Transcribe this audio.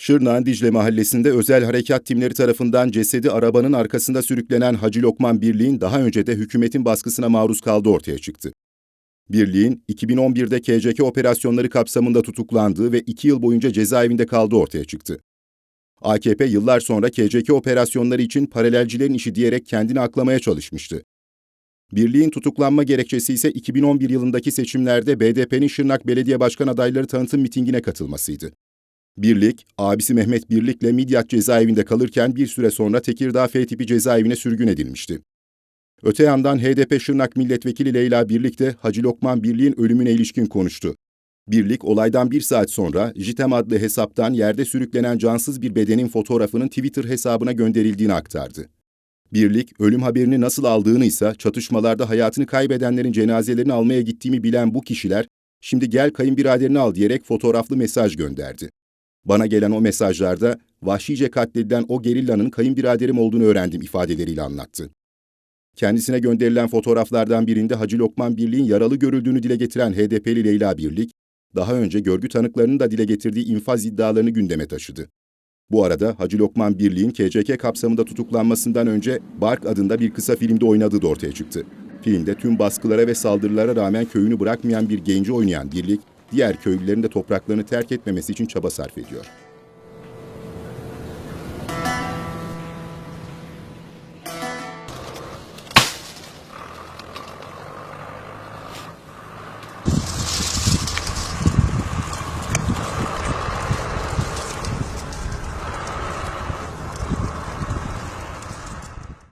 Şırnak'ın Dicle mahallesinde özel harekat timleri tarafından cesedi arabanın arkasında sürüklenen Hacı Lokman Birliğin daha önce de hükümetin baskısına maruz kaldığı ortaya çıktı. Birliğin 2011'de KCK operasyonları kapsamında tutuklandığı ve 2 yıl boyunca cezaevinde kaldığı ortaya çıktı. AKP yıllar sonra KCK operasyonları için paralelcilerin işi diyerek kendini aklamaya çalışmıştı. Birliğin tutuklanma gerekçesi ise 2011 yılındaki seçimlerde BDP'nin Şırnak Belediye Başkan adayları tanıtım mitingine katılmasıydı. Birlik, abisi Mehmet Birlik'le Midyat cezaevinde kalırken bir süre sonra Tekirdağ F tipi cezaevine sürgün edilmişti. Öte yandan HDP Şırnak Milletvekili Leyla Birlik de Hacı Lokman Birlik'in ölümüne ilişkin konuştu. Birlik, olaydan bir saat sonra JITEM adlı hesaptan yerde sürüklenen cansız bir bedenin fotoğrafının Twitter hesabına gönderildiğini aktardı. Birlik, ölüm haberini nasıl aldığını ise çatışmalarda hayatını kaybedenlerin cenazelerini almaya gittiğimi bilen bu kişiler, şimdi gel kayınbiraderini al diyerek fotoğraflı mesaj gönderdi. Bana gelen o mesajlarda vahşice katledilen o gerillanın kayınbiraderim olduğunu öğrendim ifadeleriyle anlattı. Kendisine gönderilen fotoğraflardan birinde Hacı Lokman Birliğin yaralı görüldüğünü dile getiren HDP'li Leyla Birlik, daha önce görgü tanıklarının da dile getirdiği infaz iddialarını gündeme taşıdı. Bu arada Hacı Lokman Birliğin KCK kapsamında tutuklanmasından önce Bark adında bir kısa filmde oynadığı da ortaya çıktı. Filmde tüm baskılara ve saldırılara rağmen köyünü bırakmayan bir genci oynayan Birlik, diğer köylülerin de topraklarını terk etmemesi için çaba sarf ediyor.